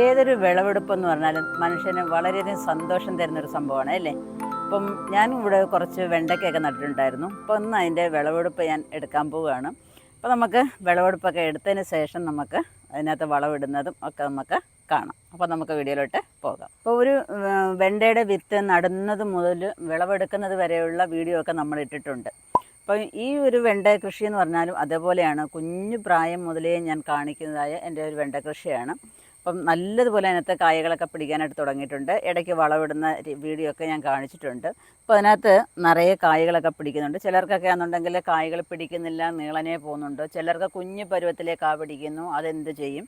ഏതൊരു വിളവെടുപ്പ് എന്ന് പറഞ്ഞാലും മനുഷ്യന് വളരെയധികം സന്തോഷം തരുന്നൊരു സംഭവമാണ് അല്ലേ? അപ്പം ഞാൻ ഇവിടെ കുറച്ച് വെണ്ടയ്ക്കൊക്കെ നട്ടിട്ടുണ്ടായിരുന്നു. അപ്പോൾ ഒന്ന് അതിന്റെ വിളവെടുപ്പ് ഞാൻ എടുക്കാൻ പോവുകയാണ്. അപ്പോൾ നമുക്ക് വിളവെടുപ്പൊക്കെ എടുത്തതിന് ശേഷം നമുക്ക് അതിനകത്ത് വളവിടുന്നതും ഒക്കെ നമുക്ക് കാണാം. അപ്പോൾ നമുക്ക് വീഡിയോയിലോട്ട് പോകാം. അപ്പോൾ ഒരു വെണ്ടയുടെ വിത്ത് നടുന്നത് മുതൽ വിളവെടുക്കുന്നത് വരെയുള്ള വീഡിയോ ഒക്കെ നമ്മൾ ഇട്ടിട്ടുണ്ട്. അപ്പോൾ ഈ ഒരു വെണ്ട കൃഷി എന്ന് പറഞ്ഞാലും അതേപോലെയാണ്. കുഞ്ഞു പ്രായം മുതലേ ഞാൻ കാണിക്കുന്നതായ എന്റെ ഒരു വെണ്ട കൃഷിയാണ്. അപ്പം നല്ലതുപോലെ അതിനകത്ത് കായകളൊക്കെ പിടിക്കാനായിട്ട് തുടങ്ങിയിട്ടുണ്ട്. ഇടയ്ക്ക് വളവിടുന്ന വീഡിയോ ഒക്കെ ഞാൻ കാണിച്ചിട്ടുണ്ട്. അപ്പോൾ അതിനകത്ത് നിറയെ കായകളൊക്കെ പിടിക്കുന്നുണ്ട്. ചിലർക്കൊക്കെ ആണെന്നുണ്ടെങ്കിൽ കായകൾ പിടിക്കുന്നില്ല നീളനെ പോകുന്നുണ്ട്. ചിലർക്ക് കുഞ്ഞു പരുവത്തിലേ കാ പിടിക്കുന്നു അതെന്ത് ചെയ്യും?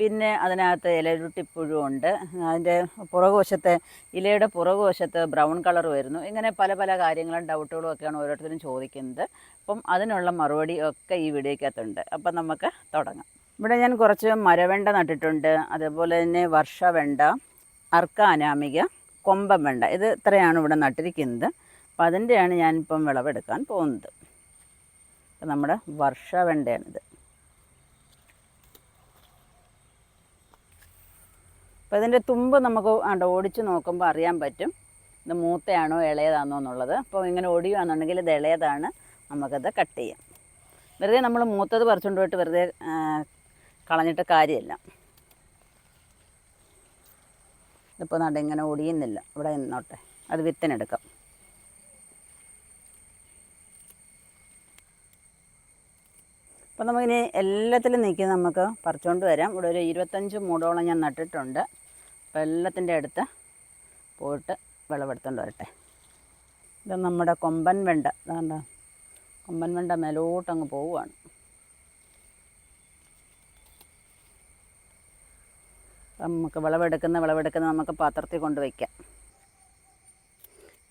പിന്നെ അതിനകത്ത് ഇലരുട്ടിപ്പുഴു ഉണ്ട്. അതിന്റെ പുറകുവശത്തെ ഇലയുടെ പുറകുവശത്ത് ബ്രൗൺ കളർ വരുന്നു. ഇങ്ങനെ പല പല കാര്യങ്ങളും ഡൗട്ടുകളും ഒക്കെയാണ് ഓരോരുത്തരും ചോദിക്കുന്നത്. അപ്പം അതിനുള്ള മറുപടി ഒക്കെ ഈ വീഡിയോക്കകത്തുണ്ട് അപ്പം നമുക്ക് തുടങ്ങാം. ഇവിടെ ഞാൻ കുറച്ച് മരവെണ്ട നട്ടിട്ടുണ്ട്. അതേപോലെ തന്നെ വർഷവെണ്ട അർക്ക അനാമിക കൊമ്പൻ വെണ്ട. ഇത് ഇത്രയാണ് ഇവിടെ നട്ടിരിക്കുന്നത്. അപ്പം അതിന്റെയാണ് ഞാനിപ്പം വിളവെടുക്കാൻ പോകുന്നത്. അപ്പം നമ്മുടെ വർഷവെണ്ടയാണിത്. അപ്പോൾ ഇതിന്റെ തുമ്പ് നമുക്ക് അവിടെ ഓടിച്ച് നോക്കുമ്പോൾ അറിയാൻ പറ്റും. ഇത് മൂത്തയാണോ ഇളയതാണോ എന്നുള്ളത്. അപ്പോൾ ഇങ്ങനെ ഓടിയുകയാണെന്നുണ്ടെങ്കിൽ ഇത് ഇളയതാണ്. നമുക്കത് കട്ട് ചെയ്യാം. വെറുതെ നമ്മൾ മൂത്തത് പറിച്ചുകൊണ്ട് പോയിട്ട് വെറുതെ കളഞ്ഞിട്ട് കാര്യമില്ല. ഇതിപ്പോൾ നട ഇങ്ങനെ ഒടിയുന്നില്ല. ഇവിടെ നിന്നോട്ടെ. അത് വിത്തിനെടുക്കാം. അപ്പോൾ നമുക്കിനി എല്ലാത്തിലും നീക്കി നമുക്ക് പറിച്ചുകൊണ്ട് വരാം. ഇവിടെ ഒരു ഇരുപത്തഞ്ച് മൂടോളം ഞാൻ നട്ടിട്ടുണ്ട്. അപ്പോൾ എല്ലാത്തിന്റെ അടുത്ത് പോയിട്ട് വിളവെടുത്തുകൊണ്ട് വരട്ടെ. ഇത് നമ്മുടെ കൊമ്പൻ വെണ്ട. അതാണ്ട കൊമ്പൻ വെണ്ട മേലോട്ടങ്ങ് പോവുകയാണ്. നമുക്ക് വിളവെടുക്കുന്ന വിളവെടുക്കുന്ന നമുക്ക് പാത്രത്തിൽ കൊണ്ട് വയ്ക്കാം.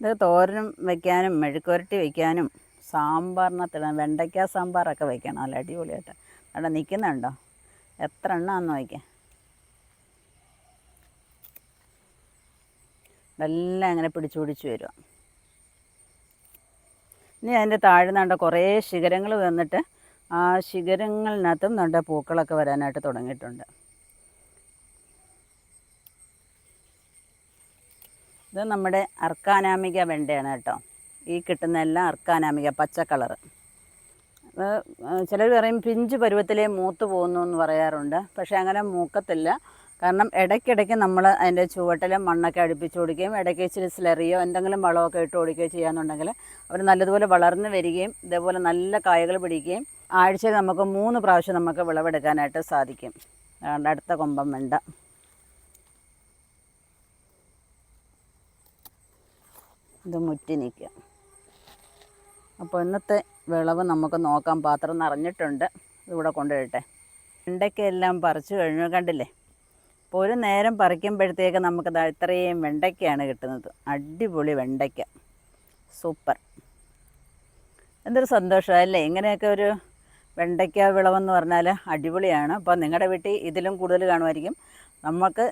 ഇത് തോരനും വയ്ക്കാനും മെഴുക്കുരട്ടി വയ്ക്കാനും സാമ്പാറിനകത്ത് വെണ്ടയ്ക്ക സാമ്പാറൊക്കെ വയ്ക്കണം. നല്ല അടിപൊളിയായിട്ട്. അവിടെ നിൽക്കുന്നുണ്ടോ? എത്ര എണ്ണമാണെന്ന് വയ്ക്കാം ഇതെല്ലാം അങ്ങനെ പിടിച്ചു പിടിച്ച് വരിക ഇനി അതിന്റെ താഴ്ന്നാണ്ട് കുറേ ശിഖരങ്ങൾ വന്നിട്ട് ആ ശിഖരങ്ങളിനകത്തും നല്ല പൂക്കളൊക്കെ വരാനായിട്ട് തുടങ്ങിയിട്ടുണ്ട്. ഇത് നമ്മുടെ അർക്കാനാമിക വെണ്ടയാണ് കേട്ടോ. ഈ കിട്ടുന്ന എല്ലാം അർക്കാനാമിക പച്ച കളറ് ചിലർ പറയും പിഞ്ച് പരുവത്തിലേ മൂത്ത് പോകുന്നു എന്ന് പറയാറുണ്ട്. പക്ഷേ അങ്ങനെ മൂക്കത്തില്ല. കാരണം ഇടയ്ക്കിടയ്ക്ക് നമ്മൾ അതിന്റെ ചുവട്ടിൽ മണ്ണൊക്കെ അടുപ്പിച്ച് കൊടുക്കുകയും ഇടയ്ക്ക് ഇച്ചിരി സ്ലറിയോ എന്തെങ്കിലും വളമൊക്കെ ഇട്ട് കൊടുക്കുകയോ ചെയ്യാന്നുണ്ടെങ്കിൽ അവർ നല്ലതുപോലെ വളർന്നു വരികയും ഇതേപോലെ നല്ല കായകൾ പിടിക്കുകയും ആഴ്ചയിൽ നമുക്ക് മൂന്ന് പ്രാവശ്യം നമുക്ക് വിളവെടുക്കാനായിട്ട് സാധിക്കും. അടുത്ത കൊമ്പം വെണ്ട. ഇത് മുറ്റി നിൽക്കുക. അപ്പോൾ ഇന്നത്തെ വിളവ് നമുക്ക് നോക്കാം. പാത്രം നിറഞ്ഞിട്ടുണ്ട്. ഇവിടെ കൊണ്ടുവരട്ടെ. വെണ്ടയ്ക്കെല്ലാം പറിച്ചു കഴിഞ്ഞു. കണ്ടില്ലേ? അപ്പോൾ ഒരു നേരം പറിക്കുമ്പോഴത്തേക്ക് നമുക്ക് ഇത്രയും വെണ്ടയ്ക്കയാണ് കിട്ടുന്നത്. അടിപൊളി വെണ്ടയ്ക്ക. സൂപ്പർ. എന്തൊരു സന്തോഷമല്ലേ ഇങ്ങനെയൊക്കെ ഒരു വെണ്ടയ്ക്ക വിളവെന്ന് പറഞ്ഞാൽ അടിപൊളിയാണ്. അപ്പോൾ നിങ്ങളുടെ വീട്ടിൽ ഇതിലും കൂടുതൽ കാണുമായിരിക്കും. നമുക്ക്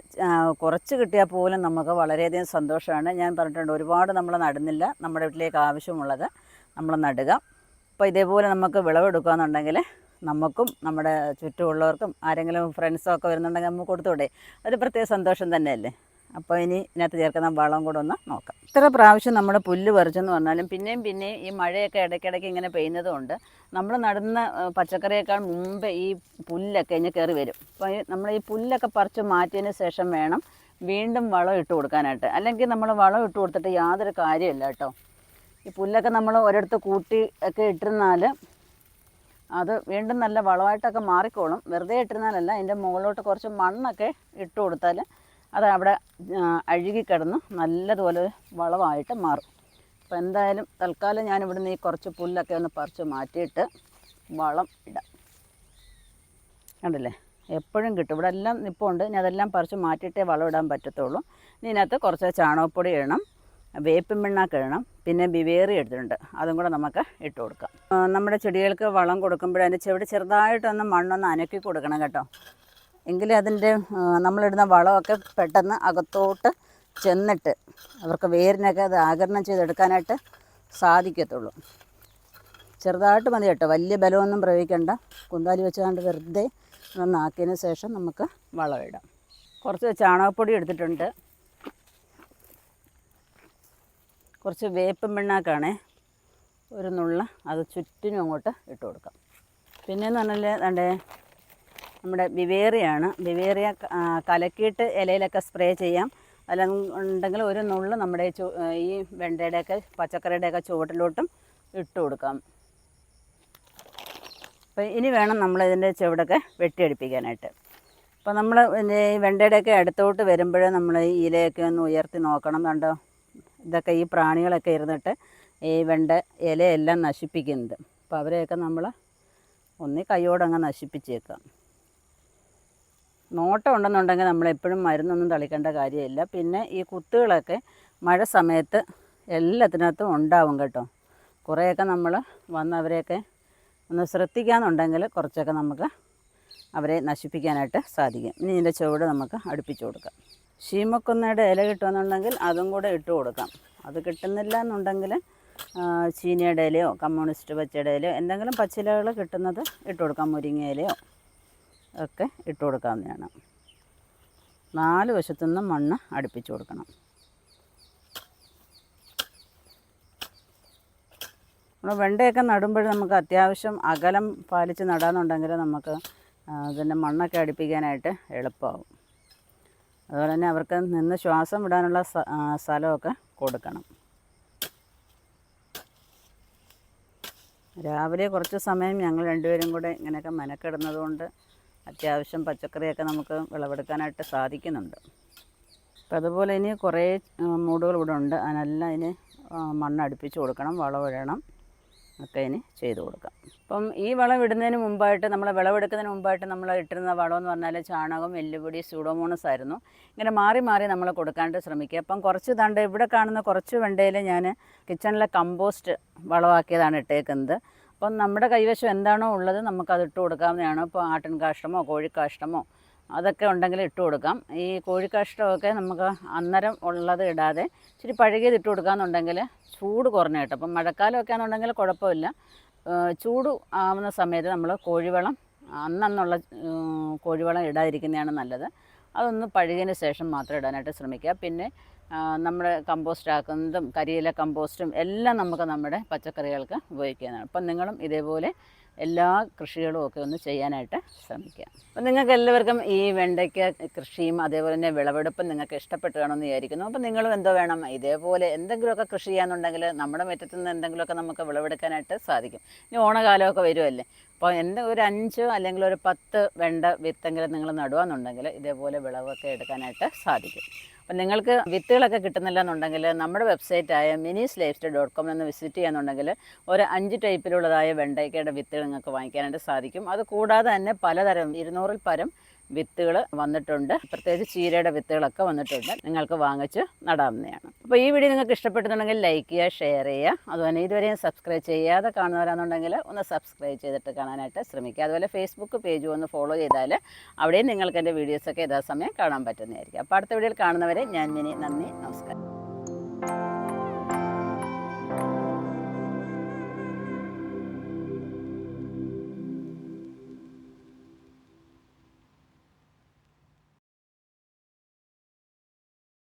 കുറച്ച് കിട്ടിയാൽ പോലും നമുക്ക് വളരെയധികം സന്തോഷമാണ്. ഞാൻ പറഞ്ഞിട്ടുണ്ട് ഒരുപാട് നമ്മൾ നടുന്നില്ല. നമ്മുടെ വീട്ടിലേക്ക് ആവശ്യമുള്ളത് നമ്മൾ നടുക. അപ്പോൾ ഇതേപോലെ നമുക്ക് വിളവെടുക്കുകയെന്നുണ്ടെങ്കിൽ നമുക്കും നമ്മുടെ ചുറ്റുമുള്ളവർക്കും ആരെങ്കിലും ഫ്രണ്ട്സോ ഒക്കെ വരുന്നുണ്ടെങ്കിൽ നമുക്ക് കൊടുത്തുകൂടെ ഒരു പ്രത്യേക സന്തോഷം തന്നെയല്ലേ? അപ്പോൾ ഇനി ഇതിനകത്ത് ചേർക്കുന്ന വളം കൂടെ ഒന്ന് നോക്കാം. ഇത്ര പ്രാവശ്യം നമ്മുടെ പുല്ല് പറിച്ചെന്ന് പറഞ്ഞാലും പിന്നെയും പിന്നെയും ഈ മഴയൊക്കെ ഇടയ്ക്കിടയ്ക്ക് ഇങ്ങനെ പെയ്യുന്നതുകൊണ്ട് നമ്മൾ നടുന്ന പച്ചക്കറിയേക്കാൾ മുമ്പ് ഈ പുല്ലൊക്കെ ഇങ്ങനെ കയറി വരും. അപ്പോൾ നമ്മൾ ഈ പുല്ലൊക്കെ പറിച്ച് മാറ്റിയതിന് ശേഷം വേണം വീണ്ടും വളം ഇട്ട് കൊടുക്കാനായിട്ട്. അല്ലെങ്കിൽ നമ്മൾ വളം ഇട്ട് കൊടുത്തിട്ട് യാതൊരു കാര്യമില്ല കേട്ടോ. ഈ പുല്ലൊക്കെ നമ്മൾ ഒരിടത്ത് കൂട്ടി ഒക്കെ ഇട്ടിരുന്നാൽ അത് വീണ്ടും നല്ല വളമായിട്ടൊക്കെ മാറിക്കോളും. വെറുതെ ഇട്ടിരുന്നാലല്ല അതിന്റെ മുകളിലോട്ട് കുറച്ച് മണ്ണൊക്കെ ഇട്ട് കൊടുത്താൽ അത് അവിടെ അഴുകിക്കിടന്ന് നല്ലതുപോലെ വളമായിട്ട് മാറും. അപ്പോൾ എന്തായാലും തൽക്കാലം ഞാൻ ഇവിടുന്ന് ഈ കുറച്ച് പുല്ലൊക്കെ ഒന്ന് പറിച്ച് മാറ്റിയിട്ട് വളം ഇടാം. കണ്ടില്ലേ? എപ്പോഴും കിട്ടും. ഇവിടെ എല്ലാം നിപ്പുണ്ട്. ഇനി അതെല്ലാം പറിച്ച് മാറ്റിയിട്ടേ വളം ഇടാൻ പറ്റത്തുള്ളൂ. ഇനി ഇതിനകത്ത് കുറച്ച് ചാണകപ്പൊടി ഇടണം വേപ്പിൻ പിണ്ണാക്ക് ഇടണം പിന്നെ ബിവേറി എടുത്തിട്ടുണ്ട്. അതും കൂടെ നമുക്ക് ഇട്ട് കൊടുക്കാം. നമ്മുടെ ചെടികൾക്ക് വളം കൊടുക്കുമ്പോൾ അതിന്റെ ചെവിടെ ചെറുതായിട്ടൊന്ന് മണ്ണൊന്ന് അനക്കി കൊടുക്കണം കേട്ടോ. എങ്കിലേ അതിന്റെ നമ്മളിടുന്ന വളമൊക്കെ പെട്ടെന്ന് അകത്തോട്ട് ചെന്നിട്ട് അവർക്ക് വേരിനൊക്കെ അത് ആകരണം ചെയ്തെടുക്കാനായിട്ട് സാധിക്കത്തുള്ളൂ. ചെറുതായിട്ട് മതി കേട്ടോ. വലിയ ബലമൊന്നും പ്രയോഗിക്കേണ്ട. കുന്താലി വെച്ചുകൊണ്ട് വെറുതെ നന്നാക്കിയതിന് ശേഷം നമുക്ക് വളമിടാം. കുറച്ച് ചാണകപ്പൊടി എടുത്തിട്ടുണ്ട്. കുറച്ച് വേപ്പും പിണ്ണാക്കാണേ. ഒരു നുള്ള അത് ചുറ്റിനും അങ്ങോട്ട് ഇട്ട് കൊടുക്കാം. പിന്നെയെന്ന് പറഞ്ഞാൽ ദണ്ടേ നമ്മുടെ ബിവേറിയാണ്. ബിവേറിയ കലക്കിയിട്ട് ഇലയിലൊക്കെ സ്പ്രേ ചെയ്യാം. അല്ല ഉണ്ടെങ്കിൽ ഒരു നുള്ള് നമ്മുടെ ഈ വെണ്ടയുടെയൊക്കെ പച്ചക്കറിയുടെയൊക്കെ ചുവട്ടിലോട്ടും ഇട്ട് കൊടുക്കാം. അപ്പോൾ ഇനി വേണം നമ്മൾ ഇതിന്റെ ചുവടൊക്കെ വെട്ടിയടിപ്പിക്കാനായിട്ട്. അപ്പോൾ നമ്മൾ ഈ വെണ്ടയുടെയൊക്കെ അടുത്തോട്ട് വരുമ്പോഴേ നമ്മൾ ഈ ഇലയൊക്കെ ഒന്ന് ഉയർത്തി നോക്കണം. കണ്ടോ? ഇതൊക്കെ ഈ പ്രാണികളൊക്കെ ഇരുന്നിട്ട് ഈ വെണ്ട ഇലയെല്ലാം നശിപ്പിക്കുന്നത്. അപ്പോൾ അവരെയൊക്കെ നമ്മൾ ഒന്നി കൈയോടങ്ങ് നശിപ്പിച്ചേക്കാം. നോട്ടം ഉണ്ടെന്നുണ്ടെങ്കിൽ നമ്മൾ എപ്പോഴും മരുന്നൊന്നും തളിക്കേണ്ട കാര്യമില്ല. പിന്നെ ഈ കുത്തുകളൊക്കെ മഴ സമയത്ത് എല്ലാത്തിനകത്തും ഉണ്ടാവും കേട്ടോ. കുറേയൊക്കെ നമ്മൾ വന്ന് അവരെയൊക്കെ ഒന്ന് ശ്രദ്ധിക്കാന്നുണ്ടെങ്കിൽ കുറച്ചൊക്കെ നമുക്ക് അവരെ നശിപ്പിക്കാനായിട്ട് സാധിക്കും. ഇനി ഇതിന്റെ ചുവട് നമുക്ക് അടുപ്പിച്ച് കൊടുക്കാം. ശീമക്കുന്നയുടെ ഇല കിട്ടുമെന്നുണ്ടെങ്കിൽ അതും കൂടെ ഇട്ട് കൊടുക്കാം. അത് കിട്ടുന്നില്ല എന്നുണ്ടെങ്കിൽ ചീനയുടെ ഇലയോ കമ്മ്യൂണിസ്റ്റ് പച്ചയുടെ ഇലയോ എന്തെങ്കിലും പച്ചിലകൾ കിട്ടുന്നത് ഇട്ട് കൊടുക്കാം മുരിങ്ങ ഇലയോ ഒക്കെ ഇട്ട് കൊടുക്കാവുന്നതാണ്. നാല് വശത്തുനിന്നും മണ്ണ് അടുപ്പിച്ച് കൊടുക്കണം. നമ്മൾ വെണ്ടയൊക്കെ നടുമ്പോൾ നമുക്ക് അത്യാവശ്യം അകലം പാലിച്ച് നടാന്നുണ്ടെങ്കിൽ നമുക്ക് ഇതിന്റെ മണ്ണൊക്കെ അടുപ്പിക്കാനായിട്ട് എളുപ്പമാവും. അതുപോലെ തന്നെ അവർക്ക് നിന്ന് ശ്വാസം വിടാനുള്ള സ്ഥലമൊക്കെ കൊടുക്കണം. രാവിലെ കുറച്ച് സമയം ഞങ്ങൾ രണ്ടുപേരും കൂടെ ഇങ്ങനെയൊക്കെ മെനക്കെടുന്നത് കൊണ്ട് അത്യാവശ്യം പച്ചക്കറിയൊക്കെ നമുക്ക് വിളവെടുക്കാനായിട്ട് സാധിക്കുന്നുണ്ട്. അപ്പം അതുപോലെ ഇനി കുറേ മൂടുകൾ ഇവിടെ ഉണ്ട്. അതിനെല്ലാം അതിന് മണ്ണടുപ്പിച്ച് കൊടുക്കണം വളമിടണം ഒക്കെ ഇനി ചെയ്തു കൊടുക്കാം. അപ്പം ഈ വളം ഇടുന്നതിന് മുമ്പായിട്ട് നമ്മൾ വിളവെടുക്കുന്നതിന് മുമ്പായിട്ട് നമ്മൾ ഇട്ടിരുന്ന വളം എന്ന് പറഞ്ഞാൽ ചാണകം എല്ലുപൊടി സ്യൂഡോമോണസ് ആയിരുന്നു. ഇങ്ങനെ മാറി മാറി നമ്മൾ കൊടുക്കാണ്ട് ശ്രമിക്കുക. അപ്പം കുറച്ച് തണ്ട് ഇവിടെ കാണുന്ന കുറച്ച് വെണ്ടയിൽ ഞാൻ കിച്ചണിലെ കമ്പോസ്റ്റ് വളമാക്കിയതാണ് ഇട്ടേക്കുന്നത്. അപ്പം നമ്മുടെ കൈവശം എന്താണോ ഉള്ളത് നമുക്കത് ഇട്ട് കൊടുക്കാവുന്നതാണ്. ഇപ്പോൾ ആട്ടിൻ കാഷ്ടമോ കോഴിക്കാഷ്ടമോ അതൊക്കെ ഉണ്ടെങ്കിൽ ഇട്ട് കൊടുക്കാം. ഈ കോഴിക്കാഷ്ടമൊക്കെ നമുക്ക് അന്നേരം ഉള്ളത് ഇടാതെ ഇച്ചിരി പഴകിയത് ഇട്ട് കൊടുക്കാമെന്നുണ്ടെങ്കിൽ ചൂട് കുറഞ്ഞ കേട്ടോ. അപ്പം മഴക്കാലമൊക്കെ ആണെന്നുണ്ടെങ്കിൽ കുഴപ്പമില്ല. ചൂട് ആവുന്ന സമയത്ത് നമ്മൾ കോഴിവളം അന്നന്നുള്ള കോഴിവളം ഇടാതിരിക്കുന്നതാണ് നല്ലത്. അതൊന്ന് പഴുകിയതിന് ശേഷം മാത്രം ഇടാനായിട്ട് ശ്രമിക്കുക. പിന്നെ ആ, നമ്മുടെ കമ്പോസ്റ്റ് ആക്കുന്നതും കരിയില കമ്പോസ്റ്റും എല്ലാം നമുക്ക് നമ്മുടെ പച്ചക്കറികൾക്ക് ഉപയോഗിക്കാനാണ്. അപ്പം നിങ്ങളും ഇതേപോലെ എല്ലാ കൃഷികളും ഒക്കെ ഒന്ന് ചെയ്യാനായിട്ട് ശ്രമിക്കുക. അപ്പം നിങ്ങൾക്ക് എല്ലാവർക്കും ഈ വെണ്ടയ്ക്ക കൃഷിയും അതേപോലെ തന്നെ വിളവെടുപ്പും നിങ്ങൾക്ക് ഇഷ്ടപ്പെട്ട് കാണുമെന്ന് വിചാരിക്കുന്നു. അപ്പം നിങ്ങളും എന്തോ വേണം ഇതേപോലെ എന്തെങ്കിലുമൊക്കെ കൃഷി ചെയ്യാന്നുണ്ടെങ്കിൽ നമ്മുടെ മുറ്റത്തു നിന്ന് എന്തെങ്കിലുമൊക്കെ നമുക്ക് വിളവെടുക്കാനായിട്ട് സാധിക്കും. ഇനി ഓണകാലമൊക്കെ വരുമല്ലേ? അപ്പോൾ എന്റെ ഒരു അഞ്ച് അല്ലെങ്കിൽ ഒരു പത്ത് വെണ്ട വിത്തെങ്കിലും നിങ്ങൾ നടുവാന്നുണ്ടെങ്കിൽ ഇതേപോലെ വിളവൊക്കെ എടുക്കാനായിട്ട് സാധിക്കും. അപ്പം നിങ്ങൾക്ക് വിത്തുകളൊക്കെ കിട്ടുന്നില്ല എന്നുണ്ടെങ്കിൽ നമ്മുടെ വെബ്സൈറ്റായ മിനീസ് ലൈഫ് ഡോട്ട് കോമിൽ ഒന്ന് വിസിറ്റ് ചെയ്യാന്നുണ്ടെങ്കിൽ ഒരു അഞ്ച് ടൈപ്പിലുള്ളതായ വെണ്ടയ്ക്കയുടെ വിത്തുകൾ നിങ്ങൾക്ക് വാങ്ങിക്കാനായിട്ട് സാധിക്കും. അത് കൂടാതെ തന്നെ പലതരം ഇരുന്നൂറിൽ പരം വിത്തുകൾ വന്നിട്ടുണ്ട്. പ്രത്യേകിച്ച് ചീരയുടെ വിത്തുകളൊക്കെ വന്നിട്ടുണ്ട്. നിങ്ങൾക്ക് വാങ്ങിച്ച് നടാവുന്നതാണ്. അപ്പോൾ ഈ വീഡിയോ നിങ്ങൾക്ക് ഇഷ്ടപ്പെട്ടുന്നുണ്ടെങ്കിൽ ലൈക്ക് ചെയ്യുക ഷെയർ ചെയ്യുക. അതുപോലെ ഇതുവരെയും സബ്സ്ക്രൈബ് ചെയ്യാതെ കാണുന്നവരാണെന്നുണ്ടെങ്കിൽ ഒന്ന് സബ്സ്ക്രൈബ് ചെയ്തിട്ട് കാണാനായിട്ട് ശ്രമിക്കുക. അതുപോലെ ഫേസ്ബുക്ക് പേജ് ഒന്ന് ഫോളോ ചെയ്താൽ അവിടെയും നിങ്ങൾക്ക് എന്റെ വീഡിയോസൊക്കെ യഥാസമയം കാണാൻ പറ്റുന്നതായിരിക്കും. അപ്പോൾ അടുത്ത വീഡിയോയിൽ കാണുന്നവരെ ഞാൻ മിനി നന്ദി നമസ്കാരം.